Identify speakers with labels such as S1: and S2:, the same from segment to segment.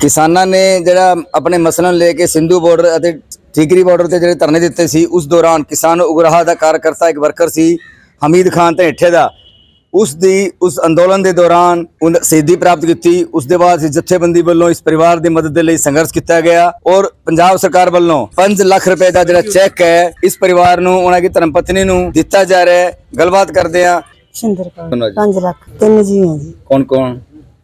S1: ਕਿਸਾਨਾਂ ਨੇ ਜਿਹੜਾ ਆਪਣੇ ਮਸਲਿਆਂ ਨੂੰ ਲੈ ਕੇ ਸਿੰਧੂ ਬਾਰਡਰ ਅਤੇ ਠੀਕਰੀ ਬਾਰਡਰ ਤੇ ਜਿਹੜੇ ਧਰਨੇ ਦਿੱਤੇ ਸੀ ਉਸ ਦੌਰਾਨ ਕਿਸਾਨ ਉਗਰਾਹ ਦਾ ਕਾਰਜਕਰਤਾ ਇੱਕ ਵਰਕਰ ਸੀ ਹਮੀਦ ਖਾਨ ਧਨੇਠੇ ਦਾ। ਉਸ ਦੀ ਉਸ ਅੰਦੋਲਨ ਦੇ ਦੌਰਾਨ ਉਹ ਸਿੱਧੀ ਪ੍ਰਾਪਤ ਕੀਤੀ। ਉਸ ਦੇ ਬਾਅਦ ਜਥੇਬੰਦੀ ਵੱਲੋਂ ਇਸ ਪਰਿਵਾਰ ਦੀ ਮਦਦ ਦੇ ਲਈ ਸੰਘਰਸ਼ ਕੀਤਾ ਗਿਆ ਔਰ ਪੰਜਾਬ ਸਰਕਾਰ ਵੱਲੋਂ 5 ਲੱਖ ਰੁਪਏ ਦਾ ਜਿਹੜਾ ਚੈੱਕ ਹੈ ਇਸ ਪਰਿਵਾਰ ਨੂੰ ਉਹਨਾਂ ਦੀ ਧਰਮ ਪਤਨੀ ਨੂੰ ਦਿੱਤਾ ਜਾ ਰਿਹਾ ਹੈ। ਗੱਲਬਾਤ ਕਰਦੇ ਆ
S2: ਸ਼ਿੰਦਰ ਕੌਰ
S1: ਧੰਨਵਾਦ ਜੀ।
S2: 5 ਲੱਖ ਤਿੰਨ ਜੀ ਹੈ ਜੀ।
S1: ਕੌਣ ਕੌਣ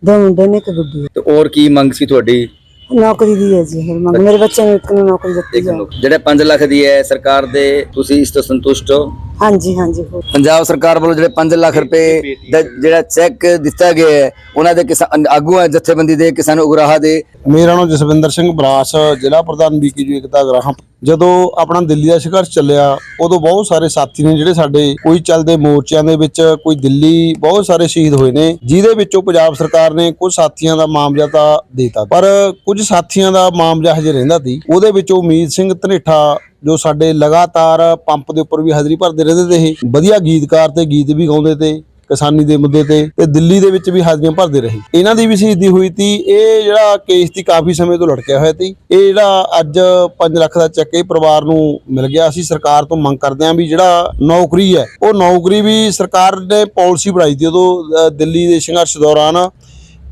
S2: ਦੋ ਮੁੰਡੇ ਨੇ ਇੱਕ ਗੁੱਡੀ ਹੈ।
S1: ਤੇ ਔਰ ਕੀ ਮੰਗ ਸੀ ਤੁਹਾਡੀ?
S2: ਨੌਕਰੀ ਦੀ ਹੈ ਜੀ ਫਿਰ ਮੰਗ। ਮੇਰੇ ਬੱਚੇ ਨੂੰ ਇੱਕ ਨੂੰ ਨੌਕਰੀ ਦਿੱਤੀ ਜਾਵੇ।
S1: ਜਿਹੜੇ 5 ਲੱਖ ਦੀ ਹੈ ਸਰਕਾਰ ਦੇ ਤੁਸੀਂ ਇਸ ਤੋਂ ਸੰਤੁਸ਼ਟ ਹੋ?
S2: ਹਾਂਜੀ ਹਾਂਜੀ ਹੋ
S1: ਪੰਜਾਬ ਸਰਕਾਰ ਵੱਲੋਂ ਜਿਹੜੇ 5 ਲੱਖ ਰੁਪਏ ਦਾ ਜਿਹੜਾ ਚੈੱਕ ਦਿੱਤਾ ਗਿਆ ਹੈ ਉਹਨਾਂ ਦੇ ਕਿਸਾਨ ਆਗੂ ਹੈ ਜਥੇਬੰਦੀ ਦੇ ਕਿਸਾਨ ਉਗਰਾਹਾ ਦੇ।
S3: ਮੇਰਾ ਨਾਮ ਜਸਵਿੰਦਰ ਸਿੰਘ ਬਰਾਸ ਜ਼ਿਲ੍ਹਾ ਪ੍ਰਧਾਨ ਬੀਕੇਯੂ ਏਕਤਾ ਗ੍ਰਾਹਮ ਜਦੋਂ ਆਪਣਾ ਦਿੱਲੀ ਦਾ ਸੰਘਰਸ਼ ਚੱਲਿਆ ਉਦੋਂ ਬਹੁਤ ਸਾਰੇ ਸਾਥੀ ਨੇ ਜਿਹੜੇ ਸਾਡੇ ਕੋਈ ਚੱਲਦੇ ਮੋਰਚਿਆਂ ਦੇ ਵਿੱਚ ਕੋਈ ਦਿੱਲੀ ਬਹੁਤ ਸਾਰੇ ਸ਼ਹੀਦ ਹੋਏ ਨੇ ਜਿਹਦੇ ਵਿੱਚੋਂ ਪੰਜਾਬ ਸਰਕਾਰ ਨੇ ਕੁਝ ਸਾਥੀਆਂ ਦਾ ਮਾਮਲਾ ਤਾਂ ਦੇਤਾ। ਪਰ ਕੁਝ ਸਾਥੀਆਂ ਦਾ ਮਾਮਲਾ ਹਜੇ ਰਹਿੰਦਾ ਸੀ ਉਹਦੇ ਵਿੱਚੋਂ ਉਮੀਦ ਸਿੰਘ ਧਨੇਠਾ ਜੋ ਸਾਡੇ ਲਗਾਤਾਰ ਪੰਪ ਦੇ ਉੱਪਰ ਵੀ ਹਾਜ਼ਰੀ ਭਰਦੇ ਰਹਿੰਦੇ ਤੇ ਇਹ ਵਧੀਆ ਗੀਤਕਾਰ ਤੇ ਗੀਤ ਵੀ ਗਾਉਂਦੇ ਤੇ, ਕਿਸਾਨੀ ਦੇ ਮੁੱਦੇ ਤੇ ਤੇ ਦਿੱਲੀ ਦੇ ਵਿੱਚ ਵੀ ਹਾਜ਼ਰੀਆਂ ਭਰਦੇ ਰਹੇ। ਇਹਨਾਂ ਦੀ ਵੀ ਸ਼ਹੀਦੀ ਹੋਈ ਤੀ। ਇਹ ਜਿਹੜਾ ਕੇਸ ਤੀ ਕਾਫੀ ਸਮੇਂ ਤੋਂ ਲਟਕਿਆ ਹੋਇਆ ਤੀ। ਇਹ ਜਿਹੜਾ ਅੱਜ 5 ਲੱਖ ਦਾ ਚੈੱਕ ਇਹ ਪਰਿਵਾਰ ਨੂੰ ਮਿਲ ਗਿਆ। ਅਸੀਂ ਸਰਕਾਰ ਤੋਂ ਮੰਗ ਕਰਦੇ ਹਾਂ ਵੀ ਜਿਹੜਾ ਨੌਕਰੀ ਹੈ, ਉਹ ਨੌਕਰੀ ਵੀ ਸਰਕਾਰ ਨੇ ਪਾਲਿਸੀ ਬਣਾਈ ਤੀ ਉਦੋਂ ਦਿੱਲੀ ਦੇ ਸੰਘਰਸ਼ ਦੌਰਾਨ।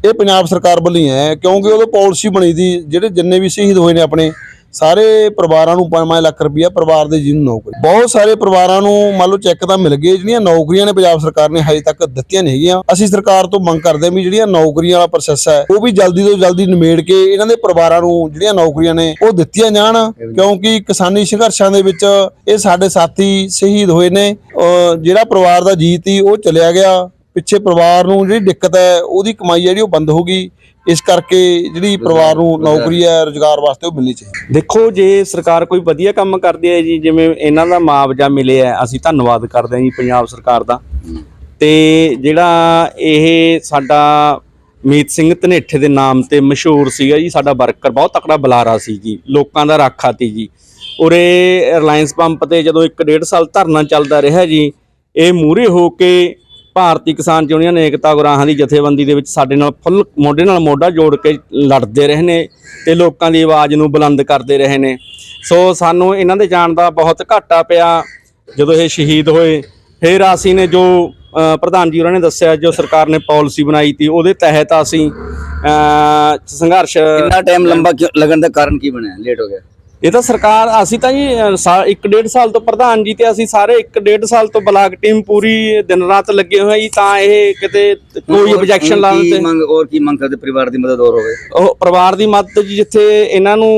S3: ਇਹ ਪੰਜਾਬ ਸਰਕਾਰ ਵੱਲੋਂ ਹੀ ਹੈ, ਕਿਉਂਕਿ ਉਦੋਂ ਪਾਲਿਸੀ ਬਣੀ ਦੀ ਜਿਹੜੇ ਜਿੰਨੇ ਵੀ ਸ਼ਹੀਦ ਹੋਏ ਨੇ ਆਪਣੇ ਸਾਰੇ ਪਰਿਵਾਰਾਂ ਨੂੰ 5 ਲੱਖ ਰੁਪਇਆ ਪਰਿਵਾਰ ਦੇ ਜੀ ਨੂੰ ਨੌਕਰੀ। ਬਹੁਤ ਸਾਰੇ ਪਰਿਵਾਰਾਂ ਨੂੰ ਮੰਨ ਲਓ ਚੈੱਕ ਤਾਂ ਮਿਲ ਗਏ, ਜਿਹੜੀਆਂ ਨੌਕਰੀਆਂ ਨੇ ਪੰਜਾਬ ਸਰਕਾਰ ਨੇ ਹਜੇ ਤੱਕ ਦਿੱਤੀਆਂ ਨਹੀਂ ਹੈਗੀਆਂ। ਅਸੀਂ ਸਰਕਾਰ ਤੋਂ ਮੰਗ ਕਰਦੇ ਹਾਂ ਵੀ ਜਿਹੜੀਆਂ ਨੌਕਰੀਆਂ ਵਾਲਾ ਪ੍ਰੋਸੈਸ ਹੈ, ਉਹ ਵੀ ਜਲਦੀ ਤੋਂ ਜਲਦੀ ਨਿਮੇੜ ਕੇ ਇਹਨਾਂ ਦੇ ਪਰਿਵਾਰਾਂ ਨੂੰ ਜਿਹੜੀਆਂ ਨੌਕਰੀਆਂ ਨੇ, ਉਹ ਦਿੱਤੀਆਂ ਜਾਣ। ਕਿਉਂਕਿ ਕਿਸਾਨੀ ਸੰਘਰਸ਼ਾਂ ਦੇ ਵਿੱਚ ਇਹ ਸਾਡੇ ਸਾਥੀ ਸ਼ਹੀਦ ਹੋਏ ਨੇ, ਅਹ ਜਿਹੜਾ ਪਰਿਵਾਰ ਦਾ ਜੀਤ ਸੀ, ਉਹ ਚਲਿਆ ਗਿਆ। ਪਿੱਛੇ ਪਰਿਵਾਰ ਨੂੰ ਜਿਹੜੀ ਦਿੱਕਤ ਹੈ ਉਹਦੀ ਕਮਾਈ ਜਿਹੜੀ ਉਹ ਬੰਦ ਹੋ ਗਈ। ਇਸ ਕਰਕੇ ਜਿਹੜੀ ਪਰਿਵਾਰ ਨੂੰ ਨੌਕਰੀ ਹੈ ਰੋਜ਼ਗਾਰ ਵਾਸਤੇ ਉਹ ਮਿਲਣੀ ਚਾਹੀਦੀ।
S4: ਦੇਖੋ ਜੇ ਸਰਕਾਰ ਕੋਈ ਵਧੀਆ ਕੰਮ ਕਰਦੀ ਹੈ ਜੀ ਜਿਵੇਂ ਇਹਨਾਂ ਦਾ ਮੁਆਵਜ਼ਾ ਮਿਲਿਆ ਅਸੀਂ ਧੰਨਵਾਦ ਕਰਦੇ ਹਾਂ ਜੀ ਪੰਜਾਬ ਸਰਕਾਰ ਦਾ। ਤੇ ਜਿਹੜਾ ਇਹ ਸਾਡਾ ਮੀਤ ਸਿੰਘ ਧਨੇਠੇ ਦੇ ਨਾਮ ਤੇ ਮਸ਼ਹੂਰ ਸੀਗਾ ਜੀ ਸਾਡਾ ਵਰਕਰ ਬਹੁਤ ਤਕੜਾ ਬੁਲਾਰਾ ਸੀ ਜੀ ਲੋਕਾਂ ਦਾ ਰਾਖਾ ਤੀ ਜੀ। ਉਰੇ ਰਿਲਾਇੰਸ ਪੰਪ ਤੇ ਜਦੋਂ 1.5 ਸਾਲ ਧਰਨਾ ਚੱਲਦਾ ਰਿਹਾ ਜੀ ਇਹ ਮੂਰੇ ਹੋ ਕੇ ਭਾਰਤੀ ਕਿਸਾਨ ਯੂਨੀਅਨ ਏਕਤਾ ਗੁਰਾਹਾਂ ਦੀ ਜਥੇਬੰਦੀ ਦੇ ਵਿੱਚ ਸਾਡੇ ਨਾਲ ਫੁੱਲ ਮੋਢੇ ਨਾਲ ਮੋਢਾ ਜੋੜ ਕੇ ਲੜਦੇ ਰਹੇ ਨੇ ਤੇ ਲੋਕਾਂ ਦੀ ਆਵਾਜ਼ ਨੂੰ ਬੁਲੰਦ ਕਰਦੇ ਰਹੇ ਨੇ। ਸੋ ਸਾਨੂੰ ਇਹਨਾਂ ਦੇ ਜਾਣ ਦਾ ਬਹੁਤ ਘਾਟਾ ਪਿਆ। ਜਦੋਂ ਇਹ ਸ਼ਹੀਦ ਹੋਏ, ਫਿਰ ਅਸੀਂ ਨੇ ਜੋ ਪ੍ਰਧਾਨ ਜੀ ਉਹਨਾਂ ਨੇ ਦੱਸਿਆ, ਜੋ ਸਰਕਾਰ ਨੇ ਪਾਲਿਸੀ ਬਣਾਈ ਤੀ, ਉਹਦੇ ਤਹਿਤ ਅਸੀਂ ਸੰਘਰਸ਼
S1: ਕਿੰਨਾ ਟਾਈਮ ਲੰਬਾ ਲੱਗਣ ਦਾ ਕਾਰਨ ਕੀ ਬਣਿਆ? ਲੇਟ ਹੋ ਗਿਆ।
S4: ਇਹ ਤਾਂ ਸਰਕਾਰ ਅਸੀਂ ਤਾਂ ਜੀ ਅ, ਸਾ- ਇੱਕ ਡੇਢ ਸਾਲ ਤੋਂ ਪ੍ਰਧਾਨ ਜੀ ਤੇ ਅਸੀਂ ਸਾਰੇ ਇੱਕ ਡੇਢ ਸਾਲ ਤੋਂ ਬਲਾਕ ਟੀਮ ਪੂਰੀ ਦਿਨ ਰਾਤ ਲੱਗੇ ਹੋਏ ਜੀ ਤਾਂ ਇਹ ਕਿਤੇ ਕੋਈ ਆਬਜੈਕਸ਼ਨ ਲਾਉਣ ਤੇ
S1: ਮੰਗ ਔਰ ਕੀ ਮੰਗ ਕਰਦੇ ਪਰਿਵਾਰ ਦੀ ਮਦਦ ਹੋਰ ਹੋਵੇ
S4: ਉਹ ਪਰਿਵਾਰ ਦੀ ਮਦਦ ਜੀ ਜਿੱਥੇ ਇਹਨਾਂ ਨੂੰ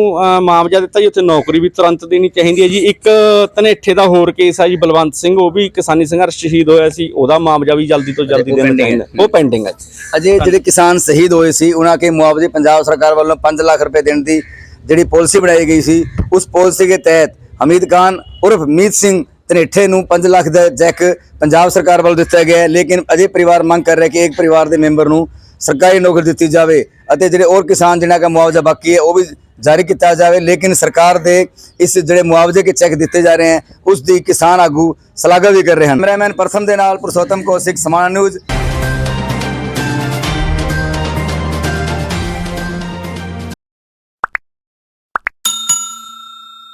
S4: ਮੁਆਵਜ਼ਾ ਦਿੱਤਾ ਜੀ ਉੱਥੇ ਨੌਕਰੀ ਵੀ ਤੁਰੰਤ ਦੇਣੀ ਚਾਹੀਦੀ ਹੈ ਜੀ ਇੱਕ ਧਨੇਠੇ ਦਾ ਹੋਰ ਕੇਸ ਹੈ ਜੀ ਬਲਵੰਤ ਸਿੰਘ ਉਹ ਵੀ ਕਿਸਾਨੀ ਸੰਘਰਸ਼ ਸ਼ਹੀਦ ਹੋਇਆ ਸੀ ਉਹਦਾ ਮੁਆਵਜ਼ਾ ਵੀ ਜਲਦੀ ਤੋਂ ਜਲਦੀ ਦੇਣਾ। ਚਾਹੀਦਾ ਉਹ ਪੈਂਡਿੰਗ ਹੈ।
S1: ਅਜੇ ਜਿਹੜੇ ਕਿਸਾਨ ਸ਼ਹੀਦ ਹੋਏ ਸੀ ਉਹਨਾਂ ਕੇ ਮੁਆਵਜ਼ੇ ਪੰਜਾਬ ਸਰਕਾਰ ਵੱਲੋਂ 5 ਲੱਖ ਰੁਪਏ ਦੇਣ ਦੀ ਜਿਹੜੀ ਪਾਲਿਸੀ ਬਣਾਈ ਗਈ ਸੀ, ਉਸ ਪਾਲਿਸੀ ਦੇ ਤਹਿਤ ਹਮੀਦ ਖਾਨ ਉਰਫ ਮੀਤ ਸਿੰਘ ਧਨੇਠੇ ਨੂੰ 5 ਲੱਖ ਦਾ ਚੈੱਕ ਪੰਜਾਬ ਸਰਕਾਰ ਵੱਲੋਂ ਦਿੱਤਾ ਗਿਆ ਹੈ, ਲੇਕਿਨ ਅਜੇ ਪਰਿਵਾਰ ਮੰਗ ਕਰ ਰਿਹਾ ਕਿ ਇੱਕ ਪਰਿਵਾਰ ਦੇ ਮੈਂਬਰ ਨੂੰ ਸਰਕਾਰੀ ਨੌਕਰੀ ਦਿੱਤੀ ਜਾਵੇ ਅਤੇ ਜਿਹੜੇ ਹੋਰ ਕਿਸਾਨ ਜਿਨ੍ਹਾਂ ਦਾ ਮੁਆਵਜ਼ਾ ਬਾਕੀ ਹੈ, ਉਹ ਵੀ ਜਾਰੀ ਕੀਤਾ ਜਾਵੇ। ਲੇਕਿਨ ਸਰਕਾਰ ਦੇ ਇਸ ਜਿਹੜੇ ਮੁਆਵਜ਼ੇ ਕੇ ਚੈੱਕ ਦਿੱਤੇ ਜਾ ਰਹੇ ਹਨ ਉਸ ਦੀ ਕਿਸਾਨ ਆਗੂ ਸ਼ਲਾਘਾ ਵੀ ਕਰ ਰਹੇ ਹਨ। ਕੈਮਰਾਮੈਨ ਪ੍ਰਥਮ ਦੇ ਨਾਲ ਪੁਰਸ਼ੋਤਮ ਕੌਸ਼ਿਕ, ਸਮਾਨ ਨਿਊਜ਼।